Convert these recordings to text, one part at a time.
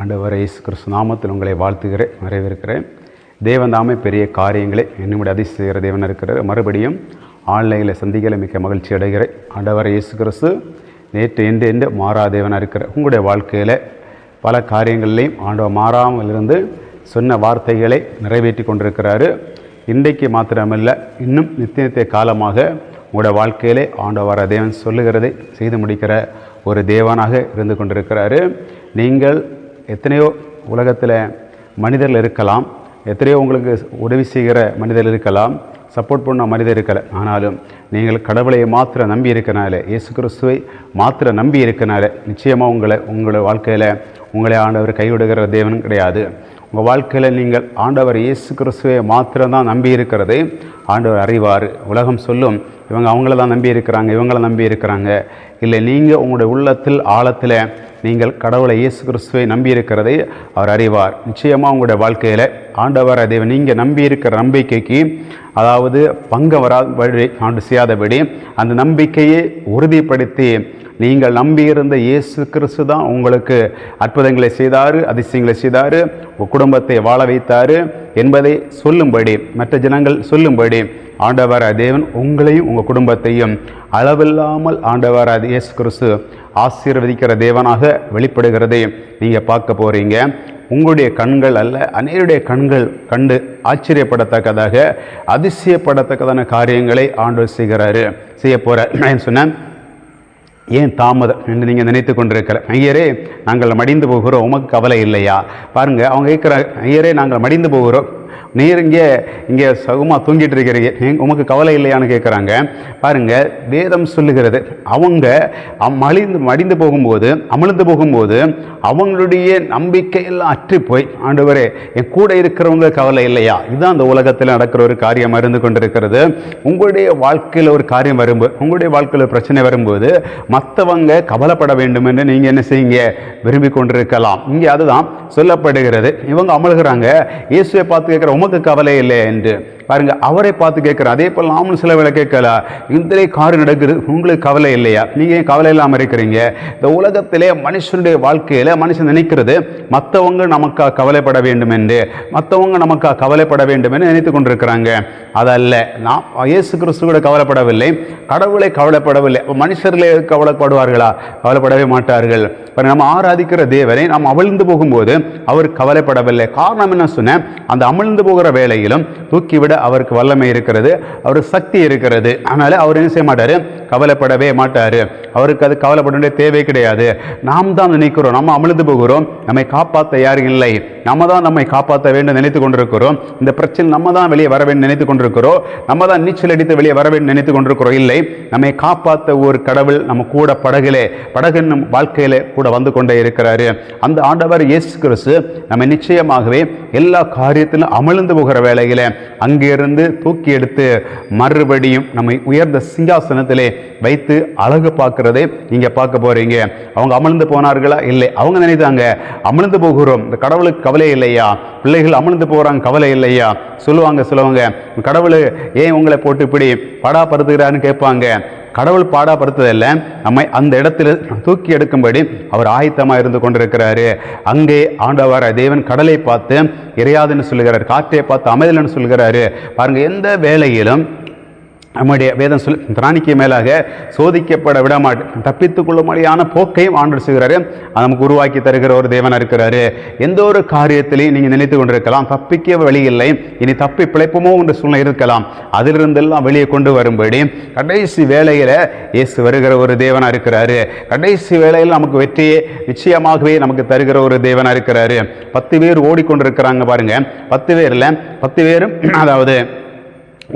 ஆண்டவர் இயேசு கிறிஸ்து நாமத்தில் உங்களை வாழ்த்துகிறேன் வரவேற்கிறேன். தேவன்தாமே பெரிய காரியங்களை என்னுடைய அதிசயிக்கிற தேவன் இருக்கிறார். மறுபடியும் ஆன்லைனில் சந்திக்கல மிக்க மகிழ்ச்சி அடைகிறேன். ஆண்டவர் இயேசு கிறிஸ்து நேற்று எண்டு என்று மாறாதேவனாக இருக்கிற உங்களுடைய வாழ்க்கையில் பல காரியங்கள்லையும் ஆண்டவர் மாறாமல் இருந்து சொன்ன வார்த்தைகளை நிறைவேற்றி கொண்டிருக்கிறாரு. இன்றைக்கு மாத்திரமல்ல இன்னும் நித்திய நித்திய காலமாக உங்களோட வாழ்க்கையிலே ஆண்டவர தேவன் சொல்லுகிறதை செய்து முடிக்கிற ஒரு தேவனாக இருந்து கொண்டிருக்கிறாரு. நீங்கள் எத்தனையோ உலகத்தில் மனிதர்கள் இருக்கலாம் எத்தனையோ உங்களுக்கு உதவி செய்கிற மனிதர்கள் இருக்கலாம் சப்போர்ட் பண்ண மனிதர் இருக்கலை. ஆனாலும் நீங்கள் கடவுளை மாத்திர நம்பி இருக்கனால இயேசு கிறிஸ்துவை மாத்திர நம்பி இருக்கனால நிச்சயமாக உங்களை உங்களை வாழ்க்கையில் உங்களை ஆண்டவர் கைவிடுகிற தேவன் கிடையாது. உங்கள் வாழ்க்கையில் நீங்கள் ஆண்டவர் இயேசு கிறிஸ்துவை மாத்திரம்தான் நம்பி இருக்கிறதை ஆண்டவர் அறிவார். உலகம் சொல்லும் இவங்க அவங்கள தான் நம்பி இருக்கிறாங்க இவங்கள நம்பி இருக்கிறாங்க. இல்லை நீங்கள் உங்களுடைய உள்ளத்தில் ஆழத்தில் நீங்கள் கடவுளை இயேசு கிறிஸ்துவை நம்பியிருக்கிறதை அவர் அறிவார். நிச்சயமாக உங்களுடைய வாழ்க்கையில் ஆண்டவர் அதை நீங்கள் நம்பி இருக்கிற நம்பிக்கைக்கு அதாவது பங்கு வழி ஆண்டு செய்யாதபடி அந்த நம்பிக்கையை உறுதிப்படுத்தி நீங்கள் நம்பியிருந்த இயேசு கிறிஸ்து தான் உங்களுக்கு அற்புதங்களை செய்தார் அதிசயங்களை செய்தார் உங்கள் குடும்பத்தை வாழ வைத்தார் என்பதை சொல்லும்படி மற்ற ஜனங்கள் சொல்லும்படி ஆண்டவர தேவன் உங்களையும் உங்கள் குடும்பத்தையும் அளவில்லாமல் ஆண்டவர இயேசு கிறிஸ்து ஆசீர்வதிக்கிற தேவனாக வெளிப்படுகிறதை நீங்கள் பார்க்க போகிறீங்க உங்களுடைய கண்கள் அல்ல அநேருடைய கண்கள் கண்டு ஆச்சரியப்படத்தக்கதாக அதிசயப்படத்தக்கதான காரியங்களை ஆண்டவர் செய்கிறாரு. செய்ய போகிற சொன்னேன் ஏன் தாமதம் என்று நீங்கள் நினைத்து கொண்டிருக்கிற ஐயரே நாங்கள் மடிந்து போகிறோம் உமக்கு கவலை இல்லையா? பாருங்கள் அவங்க கேட்குற ஐயரே நாங்கள் மடிந்து போகிறோம். நீர் இங்கே இங்கே சகுமா தூங்கிட்டு இருக்கிறீங்க. உமக்கு கவலை இல்லையான்னு கேட்குறாங்க பாருங்கள் வேதம் சொல்லுகிறது அவங்க அம் மலிந்து மடிந்து போகும்போது அமிழ்ந்து போகும்போது அவங்களுடைய நம்பிக்கையெல்லாம் அற்றி போய் ஆண்டவரே என் கூட இருக்கிறவங்க கவலை இல்லையா? இதுதான் அந்த உலகத்தில் நடக்கிற ஒரு காரியம் இருந்து கொண்டிருக்கிறது. உங்களுடைய வாழ்க்கையில் ஒரு காரியம் வரும்போது உங்களுடைய வாழ்க்கையில் ஒரு பிரச்சனை வரும்போது மற்றவங்க கவலைப்பட வேண்டும் என்று நீங்கள் என்ன செய்யுங்க? விரும்பி கொண்டிருக்கலாம். இங்கே அதுதான் சொல்லப்படுகிறது. இவங்க அமல்கிறாங்க. இயேசுவை பார்த்து கேட்குற உமக்கு கவலை இல்லை என்று. பாருங்க அவரை பார்த்து கேட்குற அதே போல் நாமளும் சில வேலை கேட்கல இந்த காரு நடக்குது உங்களுக்கு கவலை இல்லையா? நீங்கள் ஏன் கவலை இல்லாமல் இருக்கிறீங்க? இந்த உலகத்திலே மனுஷனுடைய வாழ்க்கையில் மனுஷன் நினைக்கிறது மற்றவங்க நமக்காக கவலைப்பட வேண்டும் என்று. மற்றவங்க நமக்காக கவலைப்பட வேண்டும் என்று நினைத்து கொண்டிருக்கிறாங்க. அதல்ல நான் இயேசு கிறிஸ்து கூட கவலைப்படவில்லை. கடவுளை கவலைப்படவில்லை. மனுஷர்களே கவலைப்படுவார்களா? கவலைப்படவே மாட்டார்கள். இப்போ நம்ம ஆராதிக்கிற தேவனை நாம் அவிழ்ந்து போகும்போது அவர் கவலைப்படவில்லை. காரணம் என்ன சொன்னேன்? அந்த அமிழ்ந்து போகிற வேளையிலும் தூக்கிவிட அவருக்கு வல்லமை இருக்கிறது அவர் சக்தி இருக்கிறது. அதனால் அவர் என்ன செய்ய மாட்டார்? கவலைப்படவே மாட்டார். அவருக்கு அது கவலைப்பட வேண்டிய தேவை கிடையாது. நாம் தான் நினைக்கிறோம் நம்ம அமிழ்ந்து போகிறோம் நம்மை காப்பாற்ற யாரும் இல்லை. நம்ம தான் நம்மை காப்பாற்ற வேண்டும் நினைத்து கொண்டிருக்கிறோம். இந்த பிரச்சனை நம்ம தான் வெளியே வர வேண்டும் நினைத்து கொண்டிருக்கிறோம். நம்ம தான் நீச்சல் அடித்து வெளியே வர வேண்டும் நினைத்து கொண்டிருக்கிறோம். இல்லை நம்மை காப்பாற்ற ஒரு கடவுள் நம்ம கூட படகிலே படகுன்னும் வாழ்க்கையிலே கூட வந்து கொண்டே இருக்கிறாரு. அந்த ஆண்டவர் இயேசு கிறிஸ்து நம்ம நிச்சயமாகவே எல்லா காரியத்திலும் அமிழ்ந்து போகிற வேளையில அங்கிருந்து தூக்கி எடுத்து மறுபடியும் நம்மை உயர்ந்த சிங்காசனத்திலே வைத்து அழகு பார்க்குறதே நீங்கள் பார்க்க போறீங்க. அவங்க அமிழ்ந்து போனார்களா? இல்லை. அவங்க நினைத்தாங்க அமிழ்ந்து போகிறோம். இந்த கடவுளுக்கு கவலை இல்லையா? பிள்ளைகள் அமிழ்ந்து போகிறாங்க கவலை இல்லையா? சொல்லுவாங்க சொல்லுவாங்க. கடவுள் ஏன் உங்களை போட்டு இப்படி படா படாப்படுத்துகிறான்னு கேட்பாங்க. கடவுள் பாடாப்படுத்துதல்ல. நம்மை அந்த இடத்தில் தூக்கி எடுக்கும்படி அவர் ஆயத்தமாக இருந்து கொண்டிருக்கிறாரு. அங்கே ஆண்டவர் தேவன் கடலை பார்த்து இறையாதுன்னு சொல்லுகிறார் காற்றை பார்த்து அமைதல்னு சொல்கிறாரு பாருங்கள் எந்த வேலையிலும் நம்முடைய வேதம் சொல் திராணிக்கு மேலாக சோதிக்கப்பட விடமாட்டேன் தப்பித்துக் கொள்ளும்படியான போக்கையும் ஆண்டு செய்கிறாரு. நமக்கு உருவாக்கி தருகிற ஒரு தேவனாக இருக்கிறாரு. எந்த ஒரு காரியத்திலையும் நீங்கள் நினைத்து கொண்டிருக்கலாம். தப்பிக்க வழி இல்லை. இனி தப்பி பிழைப்போமோ என்ற சூழ்நிலை இருக்கலாம். அதிலிருந்தெல்லாம் வெளியே கொண்டு வரும்படி கடைசி வேலையில் இயேசு வருகிற ஒரு தேவனாக இருக்கிறாரு. கடைசி வேலையில் நமக்கு வெற்றியை நிச்சயமாகவே நமக்கு தருகிற ஒரு தேவனாக இருக்கிறாரு. பத்து பேர் ஓடிக்கொண்டிருக்கிறாங்க பாருங்கள் பத்து பேரில் பத்து பேரும் அதாவது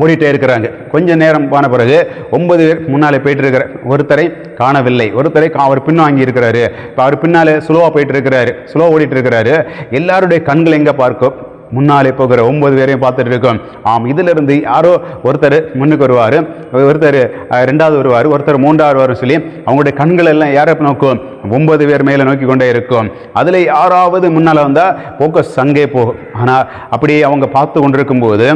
ஓடிட்டே இருக்கிறாங்க. கொஞ்ச நேரம் போன பிறகு ஒன்பது பேர் முன்னாலே போயிட்டு இருக்கிற ஒருத்தரை காணவில்லை. ஒருத்தரை அவர் பின்வாங்கி இருக்கிறாரு. இப்போ அவர் பின்னாலே ஸ்லோவாக போயிட்டு இருக்கிறாரு ஸ்லோ ஓடிட்டு இருக்கிறாரு எல்லாருடைய கண்கள் எங்கே பார்க்கும்? முன்னாலே போகிற ஒன்பது பேரையும் பார்த்துட்டு இருக்கோம். ஆம் இதிலிருந்து யாரோ ஒருத்தர் முன்னுக்கு வருவார். ஒருத்தர் ரெண்டாவது வருவார். ஒருத்தர் மூன்றாவது வருவார் சொல்லி அவங்களுடைய கண்கள் எல்லாம் யாரை நோக்கும்? ஒன்பது பேர் மேலே நோக்கி கொண்டே இருக்கும். அதில் யாராவது முன்னால் வந்தால் ஃபோக்கஸ் அங்கே போகும் ஆனால் அப்படியே அவங்க பார்த்து கொண்டிருக்கும் போது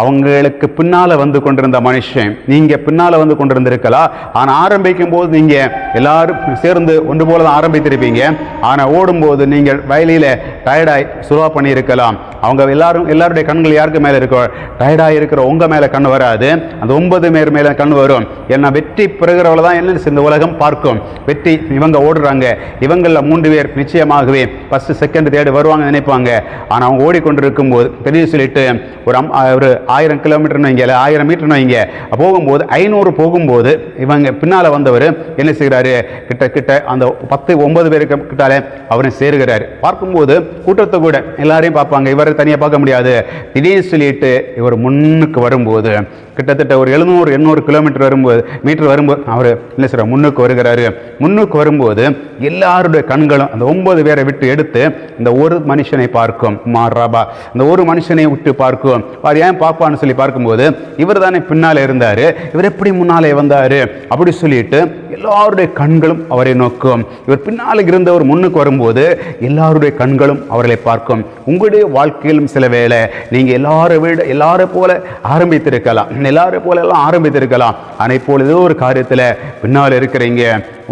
அவங்களுக்கு பின்னால் வந்து கொண்டிருந்த மனுஷன் நீங்கள் பின்னால் வந்து கொண்டிருந்திருக்கலாம். ஆனால் ஆரம்பிக்கும் போது நீங்கள் எல்லாரும் சேர்ந்து ஒன்று போல தான் ஆரம்பித்திருப்பீங்க. ஆனால் ஓடும்போது நீங்கள் வயலில் டயர்டாய் சுருவா பண்ணியிருக்கலாம். அவங்க எல்லாரும் எல்லாருடைய கண்கள் யாருக்கு மேலே இருக்கோ டயர்டாக இருக்கிற உங்கள் மேலே கண் வராது. அந்த ஒன்பது பேர் மேலே கண் வரும். ஏன்னா வெற்றி பெறுகிறவள தான் என்ன இந்த உலகம் பார்க்கும். வெற்றி இவங்க ஓடுறாங்க. இவங்களில் மூன்று பேர் நிச்சயமாகவே ஃபஸ்ட்டு செகண்ட் தேர்டு வருவாங்க நினைப்பாங்க. ஆனால் அவங்க ஓடிக்கொண்டிருக்கும் போது தெரிய சொல்லிட்டு ஒரு அம் ஒரு ஆயிரம் கிலோமீட்டர்னு வைங்க இல்லை ஆயிரம் மீட்டர்னு வைங்க. போகும்போது ஐநூறு போகும்போது இவங்க பின்னால் வந்தவர் என்ன செய்கிறாரு? கிட்ட கிட்ட அந்த பத்து ஒன்பது பேருக்கு கிட்டாலே அவரை சேருகிறார். பார்க்கும்போது கூட்டத்தை கூட எல்லாரையும் பார்ப்பாங்க. இவரை தனியாக பார்க்க முடியாது. திடீர்னு சொல்லிட்டு இவர் முன்னுக்கு வரும்போது கிட்டத்தட்ட ஒரு எழுநூறு எண்ணூறு கிலோமீட்டர் வரும்போது மீட்டர் வரும்போது அவர் என்ன சார் முன்னுக்கு வருகிறாரு. முன்னுக்கு வரும்போது எல்லாருடைய கண்களும் அந்த ஒன்பது பேரை விட்டு எடுத்து இந்த ஒரு மனுஷனை பார்க்கும். மாறாபா இந்த ஒரு மனுஷனை விட்டு பார்க்கும். அவர் ஏன் பார்ப்பான்னு சொல்லி பார்க்கும்போது இவர் தானே பின்னாலே இருந்தார். இவர் எப்படி முன்னாலே வந்தார்? அப்படி சொல்லிட்டு எல்லாருடைய கண்களும் அவரை நோக்கும். இவர் பின்னால் இருந்தவர் முன்னுக்கு வரும்போது எல்லாருடைய கண்களும் அவர்களை பார்க்கும். உங்களுடைய வாழ்க்கையிலும் சில வேலை நீங்கள் எல்லாரை விட எல்லாரை போல ஆரம்பித்திருக்கலாம். எல்லாரை போல எல்லாம் ஆரம்பித்திருக்கலாம். ஆனால் இப்போது ஏதோ ஒரு காரியத்தில் பின்னால் இருக்கிறீங்க.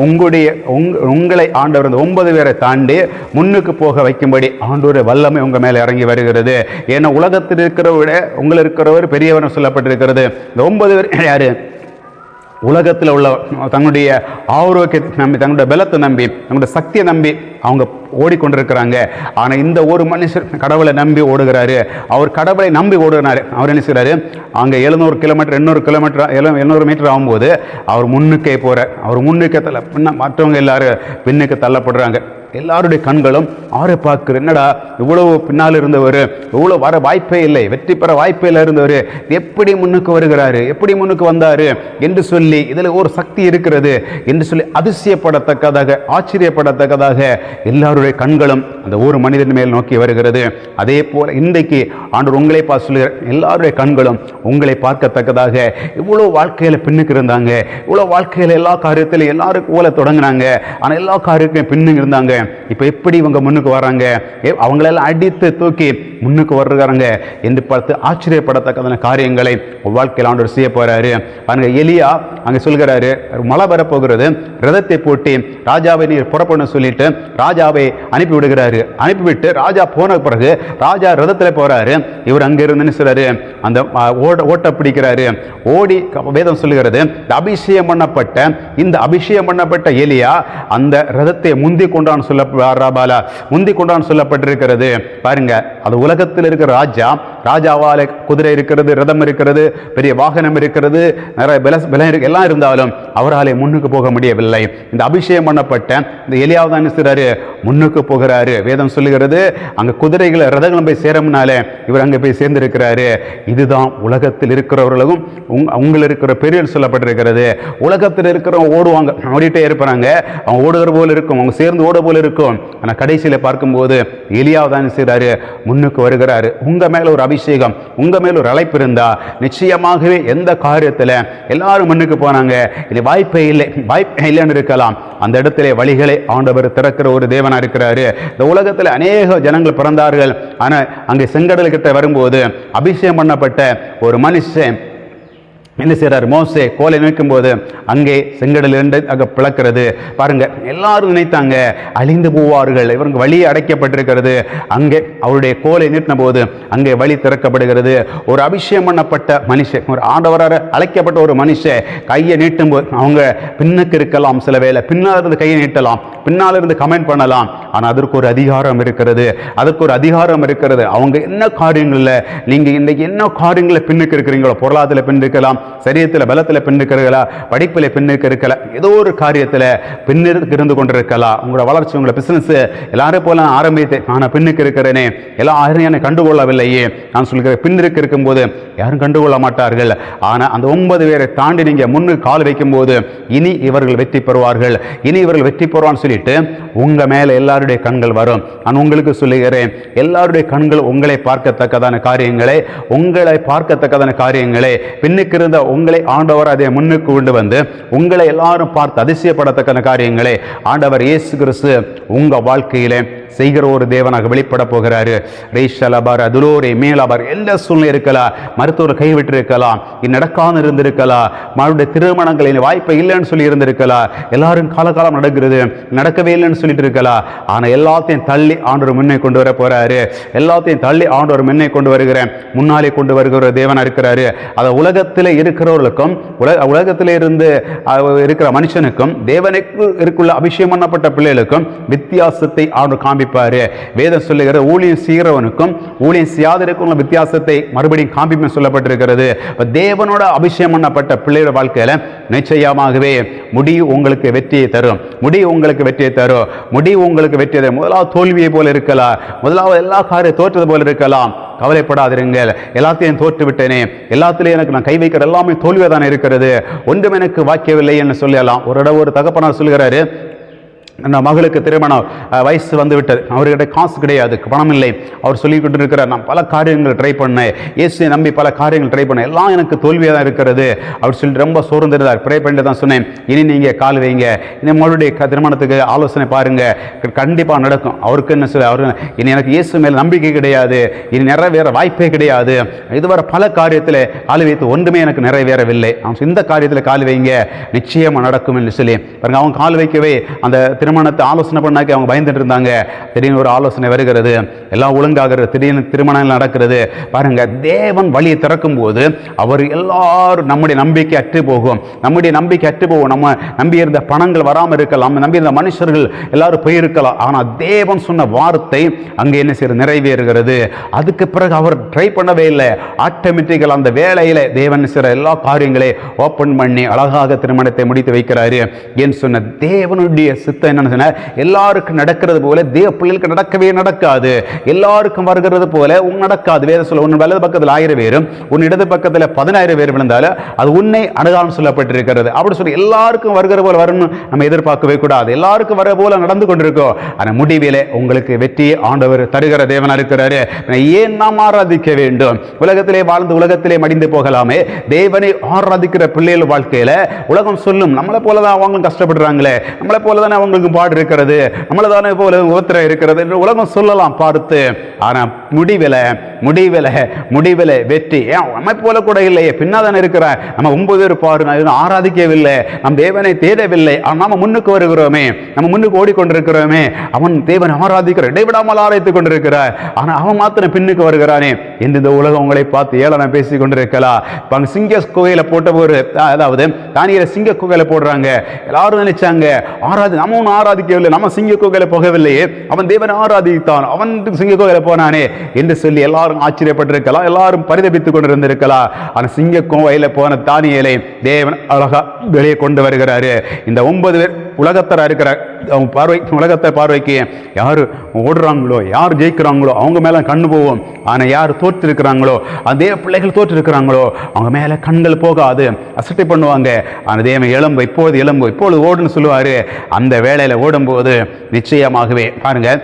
உங்களுடைய உங் உங்களை ஆண்டவர் இந்த ஒன்பது பேரை தாண்டி முன்னுக்கு போக வைக்கும்படி ஆண்டோட வல்லமை உங்கள் மேலே இறங்கி வருகிறது. ஏன்னா உலகத்தில் இருக்கிறவரை உங்களை இருக்கிறவர் பெரியவர் சொல்லப்பட்டிருக்கிறது. இந்த ஒன்பது பேர் யார்? உலகத்தில் உள்ள தன்னுடைய ஆரோக்கியத்தை நம்பி தன்னுடைய பலத்தை நம்பி தன்னுடைய சக்தியை நம்பி அவங்க ஓடிக்கொண்டிருக்கிறாங்க. ஆனால் இந்த ஒரு மனுஷர் கடவுளை நம்பி ஓடுகிறாரு. அவர் கடவுளை நம்பி ஓடுகிறாரு. அவர் என்ன செய்கிறாரு அங்கே எழுநூறு கிலோமீட்டர் எண்ணூறு கிலோமீட்டர் எழு எண்ணூறு மீட்டர் ஆகும்போது அவர் முன்னுக்கே போகிறார் அவர் முன்னுக்கே தள்ள பின்ன மற்றவங்க எல்லாரும் பின்னுக்கு தள்ளப்படுறாங்க. எல்லாருடைய கண்களும் ஆரை பார்க்குற என்னடா இவ்வளவு பின்னால் இருந்தவர் இவ்வளோ வர வாய்ப்பே இல்லை வெற்றி பெற வாய்ப்பே இல்லை இருந்தவர் எப்படி முன்னுக்கு வருகிறாரு எப்படி முன்னுக்கு வந்தார் என்று சொல்லி இதில் ஒரு சக்தி இருக்கிறது என்று சொல்லி அதிசயப்படத்தக்கதாக ஆச்சரியப்படத்தக்கதாக எல்லாருடைய கண்களும் அந்த ஒரு மனிதன் மேல் நோக்கி வருகிறது. அதே போல் இன்றைக்கு ஆண்டவர் உங்களை பார்த்து சொல்லுகிற எல்லாருடைய கண்களும் உங்களை பார்க்கத்தக்கதாக இவ்வளோ வாழ்க்கையில் பின்னுக்கு இருந்தாங்க இவ்வளோ வாழ்க்கையில் எல்லா காரியத்திலும் எல்லாருக்கும் போல தொடங்கினாங்க ஆனால் எல்லா காரியத்தையும் பின்னுக்கு இருந்தாங்க. இப்போ எப்படி இவங்க முன்னுக்கு வராங்க? அவங்களெல்லாம் அடித்து தூக்கி முன்னுக்கு வர்றாங்க என்று பார்த்து ஆச்சரியப்படத்தக்கதான காரியங்களை வாழ்க்கையில் ஆண்டவர் செய்ய போகிறாரு பாருங்க எலியா அங்கே சொல்கிறாரு மழை வரப்போகிறது ரதத்தை போட்டி ராஜாவை நீர் புறப்படணும் சொல்லிட்டு ராஜாவை அனுப்பி விடுகிறாரு. அனுப்பிவிட்டு ராஜா போன பிறகு ராஜா ரதத்தில் போகிறாரு இவர் அங்கே இருந்து சொல்கிறாரு அந்த ஓட ஓட்ட பிடிக்கிறாரு. ஓடி வேதம் சொல்லுகிறது அபிஷேகம் பண்ணப்பட்ட இந்த அபிஷேகம் பண்ணப்பட்ட எலியா அந்த ரதத்தை முந்தி கொண்டான்னு சொல்ல ராபாலா முந்தி கொண்டான் சொல்லப்பட்டிருக்கிறது. பாருங்க அது உலகத்தில் இருக்கிற ராஜா ராஜாவால் குதிரை இருக்கிறது ரதம் இருக்கிறது பெரிய வாகனம் இருக்கிறது நிறைய பல பலம் எல்லாம் இருந்தாலும் அவராலே முன்னுக்கு போக முடியவில்லை. இந்த அபிஷேகம் பண்ணப்பட்ட இந்த எலியாவது தான் முன்னுக்கு போகிறாரு. வேதம் சொல்லுகிறது அங்கே குதிரைகள் ரதங்களும் போய் சேரம்னாலே இவர் அங்கே போய் சேர்ந்திருக்கிறாரு. இதுதான் உலகத்தில் இருக்கிறவர்களும் உங் உங்கள் இருக்கிற பெரியல் சொல்லப்பட்டிருக்கிறது. உலகத்தில் இருக்கிறவங்க ஓடுவாங்க ஓடிட்டே இருப்பாங்க. அவங்க ஓடுகிற போல இருக்கும் அவங்க சேர்ந்து ஓட போல் இருக்கும். ஆனால் கடைசியில் பார்க்கும்போது எலியாவது தான் முன்னுக்கு வருகிறாரு. உங்கள் மேலே ஒரு அபிஷேகம் உங்க மேல் ஒரு அழைப்பு இருந்தால் நிச்சயமாகவே எந்த காரியத்தில் எல்லாரும் மண்ணுக்கு போனாங்க. இது வாய்ப்பே இல்லை. வாய்ப்பே இல்லைன்னு இருக்கலாம். அந்த இடத்துல வழிகளை ஆண்டவர் திறக்கிற ஒரு தேவனா இருக்கிறாரு. இந்த உலகத்தில் அநேக ஜனங்கள் பிறந்தார்கள். ஆனால் அங்கே செங்கடல் கிட்ட வரும்போது அபிஷேகம் பண்ணப்பட்ட ஒரு மனுஷன் என்ன செய்கிறார் மோசே கோலை நிற்கும் போது அங்கே செங்கடல் இரண்டு அங்கே பிளக்கிறது. பாருங்க எல்லாரும் நினைத்தாங்க அழிந்து போவார்கள் இவருக்கு வழி அடைக்கப்பட்டிருக்கிறது. அங்கே அவருடைய கோலை நீட்டின போது அங்கே வழி திறக்கப்படுகிறது. ஒரு அபிஷேகம் பண்ணப்பட்ட மனுஷன் ஒரு ஆண்டவராக அழைக்கப்பட்ட ஒரு மனுஷன் கையை நீட்டும் போது அவங்க பின்னுக்கு இருக்கலாம் சில வேலை பின்னால் இருந்து கையை நீட்டலாம் பின்னால் இருந்து கமெண்ட் பண்ணலாம். ஆனால் அதற்கு ஒரு அதிகாரம் இருக்கிறது. அதற்கு ஒரு அதிகாரம் இருக்கிறது. அவங்க என்ன காரியங்களில் நீங்கள் இன்றைக்கு என்ன காரியங்களில் பின்னுக்கு இருக்கிறீங்களோ பொருளாதாரத்தில் பின் இருக்கலாம் சரீரத்தில் பலத்தில் பின்னிருக்கிறீர்களா படிப்பில் பின்னிருக்க இருக்கல ஏதோ ஒரு காரியத்தில் பின்னிருக்கு இருந்து கொண்டிருக்கலாம். உங்களோட வளர்ச்சி உங்களோட பிஸ்னஸ் எல்லாரும் போல நான் ஆரம்பித்தேன். ஆனால் பின்னுக்கு இருக்கிறேனே. எல்லாம் யாரும் என்னை கண்டுகொள்ளவில்லையே. நான் சொல்கிறேன் பின்னிருக்கு இருக்கும்போது யாரும் கண்டுகொள்ள மாட்டார்கள். ஆனால் அந்த ஒன்பது பேரை தாண்டி நீங்கள் முன்னு கால் வைக்கும்போது இனி இவர்கள் வெற்றி பெறுவார்கள். இனி இவர்கள் வெற்றி பெறுவான்னு சொல்லிட்டு உங்கள் மேலே எல்லாருடைய கண்கள் வரும். நான் உங்களுக்கு சொல்லுகிறேன் எல்லாருடைய கண்கள் உங்களை பார்க்கத்தக்கதான காரியங்களை உங்களை பார்க்கத்தக்கதான காரியங்களை. பின்னுக்கு இருந்த உங்களை ஆண்டவர் அதை முன்னுக்கு கொண்டு வந்து உங்களை எல்லாரும் பார்த்து அதிசயப்படத்தக்க காரியங்களை. ஆண்டவர் இயேசு கிறிஸ்து உங்க வாழ்க்கையிலே செய்கிற ஒரு தேவனாக வெளிப்பட போகிறாரு. ரேஷலபார் அதுலோரே மேலபார் எல்லா சூழ்நிலை இருக்கலாம்? மருத்துவர் கைவிட்டிருக்கலாம். இது நடக்காம இருந்திருக்கலாம். மறுபடிய திருமணங்களின் வாய்ப்பு இல்லைன்னு சொல்லி இருந்திருக்கலாம். எல்லாரும் காலகாலம் நடக்கிறது நடக்கவே இல்லைன்னு சொல்லிட்டு இருக்கலாம். ஆனா எல்லாத்தையும் தள்ளி ஆண்டவர் முன்னே கொண்டு வர போறாரு. எல்லாத்தையும் தள்ளி ஆண்டவர் முன்னே கொண்டு வருகிறேன். முன்னாலே கொண்டு வருகிற தேவனாக இருக்கிறாரு. அதை உலகத்தில் இருக்கிறவர்களுக்கும் உலக உலகத்தில் இருந்து இருக்கிற மனுஷனுக்கும் தேவனுக்கு இருக்குள்ள அபிஷேகம் பண்ணப்பட்ட பிள்ளைகளுக்கும் வித்தியாசத்தை ஆண்டு காண்பிப்பார். வேதம் சொல்லுகிற ஊழியம் செய்கிறவனுக்கும் ஊழியம் செய்யாதவனுக்கும் உள்ள வித்தியாசத்தை மறுபடியும் காண்பிப்பு சொல்லப்பட்டிருக்கிறது. அப்ப தேவனோட அபிஷேகம் பண்ணப்பட்ட பிள்ளையோட வாழ்க்கையில நிச்சயமாகவே முடிவு உங்களுக்கு வெற்றியை தரும். முடிவு உங்களுக்கு வெற்றியை தரும். முடிவு உங்களுக்கு வெற்றியை தரும். முதலாவது தோல்வியை போல இருக்கலாம். முதலாவது எல்லா காரியம் தோற்றது போல இருக்கலாம். கவலைப்படாதிருங்கள். எல்லாத்தையும் தோற்று விட்டேனே எல்லாத்திலையும் எனக்கு நான் கை வைக்கிற எல்லாமே தோல்வியாக தானே இருக்கிறது. ஒன்றும் எனக்கு வாக்கியவில்லை என்று சொல்லலாம். ஒரு இடம் ஒரு தகப்பனார் சொல்கிறாரு நம்ம மகளுக்கு திருமணம் வயசு வந்துவிட்டது. அவர்கிட்ட காசு கிடையாது பணம் இல்லை அவர் சொல்லி கொண்டு இருக்கிறார் நான் பல காரியங்கள் ட்ரை பண்ணேன். இயேசுவை நம்பி பல காரியங்கள் ட்ரை பண்ணேன். எல்லாம் எனக்கு தோல்வியாக தான் இருக்கிறது. அவர் சொல்லி ரொம்ப சோர்ந்திருந்தார் ப்ரே பண்ணிட்டு தான் சொன்னேன். இனி நீங்கள் கால் வைங்க. இனி மறுபடியும் திருமணத்துக்கு ஆலோசனை பாருங்க. கண்டிப்பாக நடக்கும். அவருக்கு என்ன சொல்ல அவர் இனி எனக்கு இயேசு மேலே நம்பிக்கை கிடையாது. இனி நிறைவேற வாய்ப்பே கிடையாது. இதுவரை பல காரியத்தில் கால் வைத்து ஒன்றுமே எனக்கு நிறைவேறவில்லை. அவன் இந்த காரியத்தில் கால் வைங்க. நிச்சயமாக நடக்கும் என்று சொல்லி. பாருங்க அவன் கால் வைக்கவே அந்த திருமணத்தை ஆலோசனை பண்ணாக்கி அவங்க பயந்துட்டு இருந்தாங்க. திடீர்னு ஒரு ஆலோசனை வருகிறது. எல்லாம் ஒழுங்காகிறது. திடீர்னு திருமணம் நடக்கிறது. பாருங்க தேவன் வழியை திறக்கும் போது அவர் எல்லாரும் நம்முடைய நம்பிக்கை அற்று போகும். நம்முடைய நம்பிக்கை அற்று போகும். நம்ம நம்பி இருந்த பணங்கள் வராமல் இருக்கலாம். நம்ம நம்பி மனுஷர்கள் எல்லாரும் போயிருக்கலாம். ஆனால் தேவன் சொன்ன வார்த்தை அங்கே என்ன செய்ய நிறைவேறுகிறது. அதுக்கு பிறகு அவர் ட்ரை பண்ணவே இல்லை. ஆட்டோமேட்டிக்கல் அந்த வேலையில தேவன் செய்கிற எல்லா காரியங்களையும் ஓப்பன் பண்ணி அழகாக திருமணத்தை முடித்து வைக்கிறாரு. என்று சொன்ன? தேவனுடைய சித்தம் என்ன எல்லாருக்கும் நடக்கிறது போல தேவ பிள்ளைகளுக்கு நடக்கவே நடக்காது. எல்லாருக்கும் வருகிறது போல உன் நடக்காது. வேற சொல்ல உன் வலது பக்கத்தில் ஆயிரம் பேரும் உன் இடது பக்கத்தில் பதினாயிரம் பேர் விழுந்தாலும் அது உன்னை அணுகாலம் சொல்லப்பட்டிருக்கிறது. அப்படி சொல்லி எல்லாருக்கும் வருகிற போல வரும்னு நம்ம எதிர்பார்க்கவே கூடாது. எல்லாருக்கும் வர போல நடந்து கொண்டிருக்கோம். ஆனால் முடிவில் உங்களுக்கு வெற்றியை ஆண்டவர் தருகிற தேவனா இருக்கிறாரு. ஏன் நாம் ஆராதிக்க வேண்டும்? உலகத்திலே வாழ்ந்து உலகத்திலே மடிந்து போகலாமே. தேவனை ஆராதிக்கிற பிள்ளைகள் வாழ்க்கையில் உலகம் சொல்லும் நம்மளை போல தான் அவங்களும் கஷ்டப்படுறாங்களே. நம்மளை போல தானே அவங்களுக்கு பாடு இருக்கிறது நம்மளை தானே போல உபத்திரம் இருக்கிறது என்று உலகம் சொல்லலாம் பார்த்து. ஆனா முடிவில் முடிவில் முடிவில் வெற்றி. ஏன் நம்மை போல கூட இல்லையே பின்னாதானே இருக்கிற நம்ம ஒன்பது பேர் பாரு நான் ஆராதிக்கவில்லை நம் தேவனை தேடவில்லை. ஆனால் நாம முன்னுக்கு வருகிறோமே நம்ம முன்னுக்கு ஓடிக்கொண்டிருக்கிறோமே. அவன் தேவனை ஆராதிக்கிற இடைவிடாமல் ஆராய்த்து கொண்டிருக்கிறார். ஆனா அவன் மாத்திரம் பின்னுக்கு வருகிறானே. என்று இந்த உலகம் உங்களை பார்த்து ஏளனம் பேசி கொண்டிருக்கலாம் சிங்க குகையில் போட்ட ஒரு அதாவது தானியில சிங்க குகையில் போடுறாங்க. எல்லாரும் நினைச்சாங்க ஆராதி நம்ம ஒன்றும் ஆராதிக்கவில்லை. நம்ம சிங்க போகவில்லையே. அவன் தேவன் ஆராதித்தான். அவன் சிங்க போனானே என்று சொல்லி எல்லாரும் ஆச்சரியப்பட்டிருக்கலாம். எல்லாரும் பரிதபித்துக் கொண்டிருந்திருக்கலாம். ஆனால் சிங்க குகையில போன தானியலை தேவன் அழகா வெளியே கொண்டு வருகிறாரு. இந்த ஒன்பது பேர் உலகத்தராக இருக்கிற அவங்க பார்வை உலகத்தை பார்வைக்கு யார் ஓடுறாங்களோ யார் ஜெயிக்கிறாங்களோ அவங்க மேலே கண்ணு போவோம் ஆனால் யார் தோற்று அந்த அதே பிள்ளைகள் தோற்றிருக்கிறாங்களோ அவங்க மேலே கண்கள் போகாது. அசட்டை பண்ணுவாங்க. ஆனால் தேவன் எலும்பு இப்போது எலும்பு இப்போது ஓடுன்னு சொல்லுவார். அந்த வேலையில் ஓடும்போது நிச்சயமாகவே பாருங்க.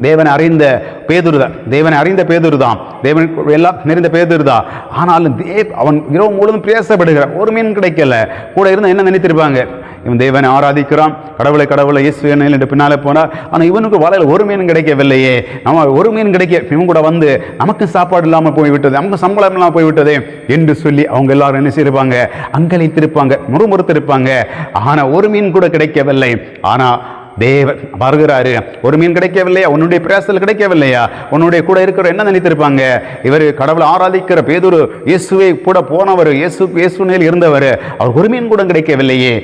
தேவனை அறிந்த பேதுருதான். தேவனை அறிந்த பேதுருதான். தேவன் எல்லாம் நிறைந்த பேதுருதான் ஆனாலும் தேவ் அவன் இரவு முழுவதும் பேசப்படுகிறான் ஒரு மீன் கிடைக்கல. கூட இருந்து என்ன நினைத்திருப்பாங்க? இவன் தேவனை ஆராதிக்கிறான். கடவுளை கடவுளை இயேசு என்று பின்னாலே போனார். ஆனால் இவனுக்கு வலையில் ஒரு மீன் கிடைக்கவில்லையே. நம்ம ஒரு மீன் கிடைக்க இவன் கூட வந்து நமக்கு சாப்பாடு இல்லாமல் போய்விட்டது நமக்கு சம்பளம் இல்லாமல் போய்விட்டது என்று சொல்லி அவங்க எல்லாரும் என்ன செய்திருப்பாங்க? அங்கலைத்திருப்பாங்க முறுமுறுத்திருப்பாங்க ஆனால் ஒரு மீன் கூட கிடைக்கவில்லை. ஆனால் தேவன் வருகிறாரு. ஒரு மீன் கிடைக்கவில்லையா? உன்னுடைய பிரயாசத்தில் கிடைக்கவில்லையா? உன்னுடைய கூட இருக்கிற என்ன நினைத்திருப்பாங்க? இவர் கடவுளை ஆராதிக்கிற பேதொரு இயேசுவை கூட போனவர் இயேசு இயேசுனில் இருந்தவர். அவர் ஒரு மீன் கூட கிடைக்கவில்லையே.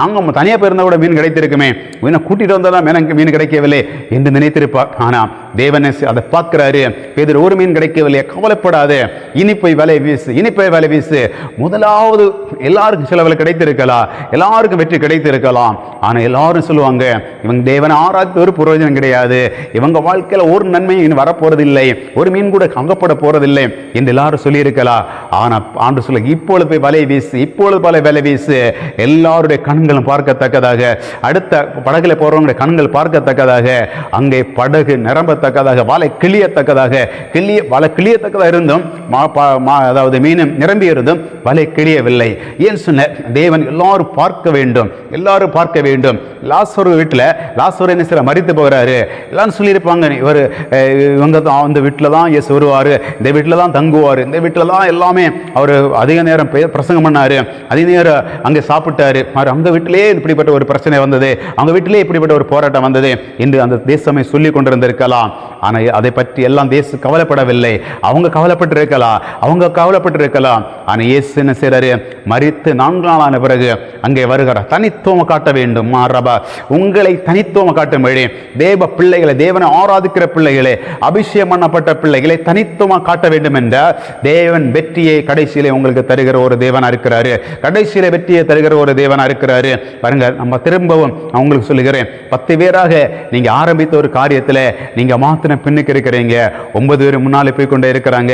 நாங்கள் தனியாக போயிருந்தா கூட மீன் கிடைத்திருக்குமே. மீனை கூட்டிகிட்டு வந்தாலும் எனக்கு மீன் கிடைக்கவில்லை என்று நினைத்திருப்பார். ஆனால் தேவன் அதை பார்க்குறாரு. பேதுரு ஒரு மீன் கிடைக்கவில்லையே கவலைப்படாது. இனிப்பை வலை வீசு இனிப்பை வலை வீசு. முதலாவது எல்லாருக்கும் சிலவில் கிடைத்திருக்கலாம். எல்லாருக்கும் வெற்றி கிடைத்திருக்கலாம். ஆனால் எல்லாரும் சொல்லுவாங்க இவங்க தேவனை ஆராய்த்து ஒரு புரோஜனம் கிடையாது. இவங்க வாழ்க்கையில் ஒரு நன்மையும் இனி வரப்போறதில்லை. ஒரு மீன் கூட அங்கப்பட போறதில்லை என்று எல்லாரும் சொல்லியிருக்கலாம். ஆனால் ஆண்டு சொல்ல இப்பொழுது போய் வலை வீசு இப்பொழுது பல வலை வீசு. எல்லாருடைய கண்களும் பார்க்கத்தக்கதாக. அடுத்த படகுல போறவங்களுடைய கண்கள் பார்க்கத்தக்கதாக. அங்கே படகு நிரம்பத்தக்கதாக வலை கிளியத்தக்கதாக கிளிய வலை கிளியத்தக்கதாக இருந்தும் அதாவது மீன் நிரம்பி இருந்தும் வலை கிளியவில்லை ஏன் சொன்ன தேவன் எல்லாரும் பார்க்க வேண்டும். எல்லாரும் பார்க்க வேண்டும். லாஸ்வர் வீட்டில் லாஸ்வர என்ன மறித்து போகிறாரு? எல்லாரும் சொல்லியிருப்பாங்க. இவர் இவங்க தான் அந்த வீட்டில் தான் எஸ் வருவார். இந்த வீட்டில் தான் தங்குவார். இந்த வீட்டில் தான் எல்லாமே அவர் அதிக நேரம் பிரசங்கம் பண்ணாரு. அதிக நேரம் அங்கே சாப்பிட்டாரு. அவர் அவங்க வீட்டிலே இப்படிப்பட்ட ஒரு பிரச்சனை வந்தது. அவங்க வீட்டிலே இப்படிப்பட்ட ஒரு போராட்டம் வந்தது என்று அந்த தேசமே சொல்லி கொண்டிருந்திருக்கலாம். ஆனால் அதை பற்றி எல்லாம் தேசம் கவலைப்படவில்லை. அவங்க கவலைப்பட்டிருக்கலாம். அவங்க கவலைப்பட்டிருக்கலாம். ஆனால் இயேசு என்ன செய்கிறாரு மறித்து நான்கு நாளான பிறகு அங்கே வருகிறார். தனித்துவம் காட்ட வேண்டும். மாறபா உங்களை தனித்துவம் காட்டும்படி தேவ பிள்ளைகளை தேவனை ஆராதிக்கிற பிள்ளைகளே அபிஷேகம் பண்ணப்பட்ட பிள்ளைகளை தனித்துவமாக காட்ட வேண்டும் என்ற தேவன் வெற்றியை கடைசியிலே உங்களுக்கு தருகிற ஒரு தேவனாக இருக்கிறாரு. கடைசியில வெற்றியை தருகிற ஒரு தேவனாக இருக்கிறாரு. பாருங்க நம்ம திரும்பவும் அவங்களுக்கு சொல்லுகிறேன். பத்து பேராக நீங்க ஆரம்பித்த ஒரு காரியத்துல நீங்க மாத்தின பின்னுக்கு இருக்கிறீங்க. ஒன்பது பேர் முன்னாலே போய் கொண்டே இருக்கிறாங்க.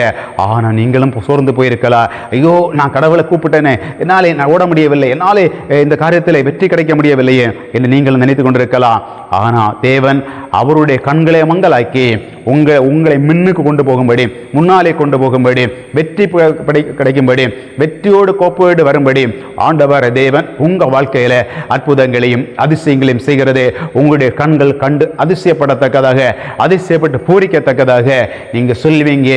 ஆனா நீங்களும் சோர்ந்து போயிருக்கலாம் ஐயோ நான் கடவுளை கூப்பிட்டேனே. என்னாலே நான் ஓட முடியவில்லை. என்னாலே இந்த காரியத்தில் வெற்றி கிடைக்க முடியவில்லையே. என்று நீங்கள் நினைத்து கொண்டிருக்கலாம் ஆனால் தேவன் அவருடைய கண்களை மங்களாக்கி உங்க உங்களை மின்னுக்கு கொண்டு போகும்படி முன்னாலே கொண்டு போகும்படி வெற்றி படை- கிடைக்கும்படி வெற்றியோடு கோப்போடு வரும்படி ஆண்டவர் தேவன் உங்க வாழ்க்கையில அற்புதங்களையும் அதிசயங்களையும் செய்கிறது. உங்களுடைய கண்கள் கண்டு அதிசயப்படத்தக்கதாக அதிசயப்பட்டு பூரிக்கத்தக்கதாக நீங்க சொல்லுவீங்க.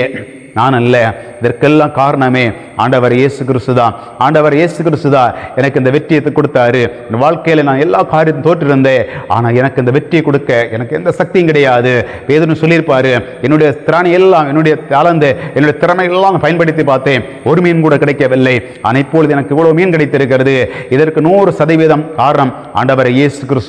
நான் அல்ல. இதற்கெல்லாம் காரணமே ஆண்டவர் இயேசு கிறிஸ்துதான் ஆண்டவர் இயேசு கிறிஸ்துதா எனக்கு இந்த வெற்றியை கொடுத்தாரு. என் வாழ்க்கையில் நான் எல்லா காரியத்தையும் தோற்றிருந்தேன். ஆனால் எனக்கு இந்த வெற்றியை கொடுக்க எனக்கு எந்த சக்தியும் கிடையாது. வேதனை சொல்லியிருப்பாரு என்னுடைய திராணி எல்லாம் என்னுடைய தளர்ந்து என்னுடைய திறமை எல்லாம் பயன்படுத்தி பார்த்தேன். ஒரு மீன் கூட கிடைக்கவில்லை. ஆனால் இப்பொழுது எனக்கு இவ்வளோ மீன் கிடைத்திருக்கிறது. இதற்கு நூறு சதவீதம் காரணம் ஆண்டவர் இயேசு கிறிஸ்து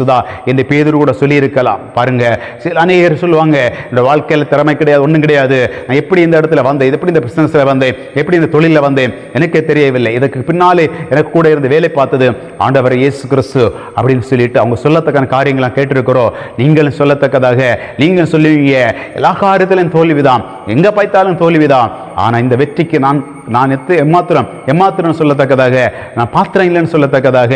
என்று பேதர் கூட சொல்லியிருக்கலாம். பாருங்க சில அநேகர் சொல்லுவாங்க இந்த வாழ்க்கையில் திறமை கிடையாது ஒன்றும் கிடையாது. நான் எப்படி இந்த இடத்துல வந்தேன் எப்படி இந்த பிசினஸ்ல வந்தேன் எப்படி இந்த தொழிலில் வந்தேன் எனக்கே தெரியவில்லை. இதுக்கு பின்னாலே எனக்கு கூட இருந்து வேலை பார்த்தது ஆண்டவர் இயேசு கிறிஸ்து அப்படின்னு சொல்லிட்டு அவங்க சொல்லத்தக்கான காரியங்களாம் கேட்டிருக்கிறோம். நீங்களும் சொல்லத்தக்கதாக நீங்கள் சொல்லுவீங்க. எல்லா காரியத்திலும் தோல்விதான். எங்கே பார்த்தாலும் தோல்விதான். ஆனால் இந்த வெற்றிக்கு நான் நான் எத்து எம்மாத்திரம் எம்மாத்திரம் சொல்லத்தக்கதாக நான் பாத்திரம் இல்லைன்னு சொல்லத்தக்கதாக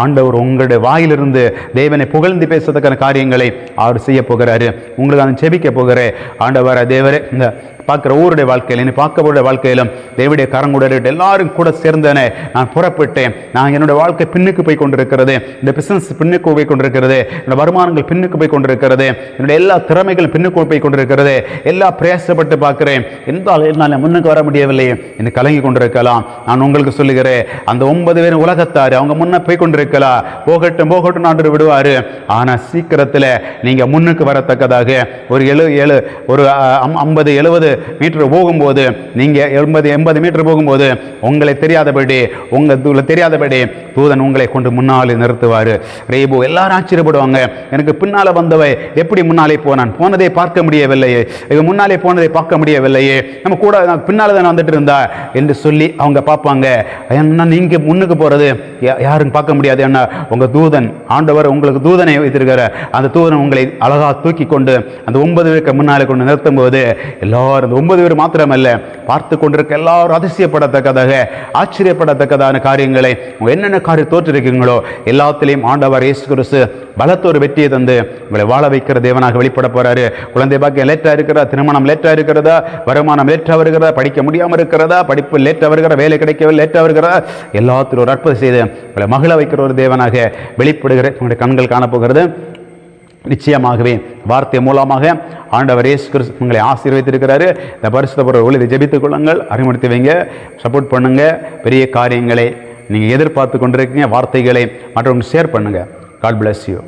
ஆண்டவர் உங்களுடைய வாயிலிருந்து தேவனை புகழ்ந்து பேசத்தக்கான காரியங்களை அவர் செய்ய போகிறாரு. உங்களுக்கு நான் செபிக்க போகிறேன். ஆண்டவர தேவரே இந்த பார்க்குற ஊருடைய வாழ்க்கையில் நீ பார்க்கக்கூடிய வாழ்க்கையிலும் தேவடைய கரங்குடைய எல்லாரும் கூட சேர்ந்தன நான் புறப்பட்டேன். நான் என்னுடைய வாழ்க்கை பின்னுக்கு போய் கொண்டிருக்கிறது. இந்த பிசினஸ் பின்னுக்கு போய் கொண்டிருக்கிறது. என்னோட வருமானங்கள் பின்னுக்கு போய் கொண்டிருக்கிறது. என்னுடைய எல்லா திறமைகளும் பின்னுக்கு போய் கொண்டிருக்கிறது. எல்லா பிரயாசப்பட்டு பார்க்குறேன். எந்தால் என்னால் முன்னுக்கு வர முடியவில்லை. என்று கலங்கி கொண்டிருக்கலாம். நான் உங்களுக்கு சொல்லுகிறேன் அந்த ஒன்பது பேரும் உலகத்தார் அவங்க முன்னே போய் கொண்டிருக்கலாம். போகட்டும் போகட்டும் ஆண்டு விடுவார். ஆனால் சீக்கிரத்தில் நீங்கள் முன்னுக்கு வரத்தக்கதாக. ஒரு எழு ஏழு ஒரு ஐம்பது எழுபது மீட்டர் போகும்போது நீங்க எண்பது எண்பது மீட்டர் போகும்போது உங்களை தெரியாதபடி உங்கள் தெரியாதபடி தூதன் உங்களை கொண்டு முன்னாலே நிறுத்துவார். ரேபு எல்லாரும் ஆச்சரியப்படுவாங்க. எனக்கு பின்னால் வந்தவை எப்படி முன்னாலே போனான்? போனதை பார்க்க முடியவில்லையே. இது முன்னாலே போனதை பார்க்க முடியவில்லையே. நம்ம கூட பின்னால் தான் வந்துட்டு இருந்தா? என்று சொல்லி அவங்க பார்ப்பாங்க. என்ன நீங்க முன்னுக்கு போறது யாருன்னு யாரும் பார்க்க முடியாது என்ன உங்க தூதன் ஆண்டவர் உங்களுக்கு தூதனை வைத்திருக்கிற அந்த தூதன் உங்களை அழகா தூக்கி கொண்டு அந்த ஒன்பது பேருக்கு முன்னாலே கொண்டு நிறுத்தும் போது எல்லாரும் அந்த ஒன்பது பேர் மாத்திரமல்ல பார்த்து கொண்டிருக்க எல்லாரும் அதிசயப்படத்தக்கதாக ஆச்சரியப்படத்தக்கதான காரியங்களை என்னென்ன காரியம் தோற்றிருக்கீங்களோ எல்லாத்திலையும் ஆண்டவர் இயேசு கிறிஸ்து பலத்த வெற்றியை தந்து உங்களை வாழ வைக்கிற தேவனாக வெளிப்பட போறாரு. குழந்தை பாக்கியம் லேட்டாக இருக்கிறதா? திருமணம் லேட்டாக இருக்கிறதா? வருமானம் லேட்டாக வருகிறதா? படிக்க முடியாமல் இருக்கிறதா? படிப்பு லேட்டாக வருகிறதா? வேலை கிடைக்கவே லேட்டாக வருகிறதா? எல்லாத்திலும் ஒரு அற்புதம் செய்து உங்களை மகிழ வைக்கிற ஒரு தேவனாக வெளிப்படுகிற உங்களுடைய கண்கள் காணப்போகிறது. நிச்சயமாகவே வார்த்தை மூலமாக ஆண்டவர் ஏசு கிறிஸ்து உங்களை ஆசீர்வைத்திருக்கிறாரு இந்த பரிசுத்த பொருள் ஒளி ஜெபித்துக் கொள்ளுங்கள் அறிமுகத்தை வைங்க சப்போர்ட் பண்ணுங்க பெரிய காரியங்களை நீங்கள் எதிர்பார்த்து கொண்டிருக்கீங்க வார்த்தைகளை மற்றும் ஷேர் பண்ணுங்க. God bless you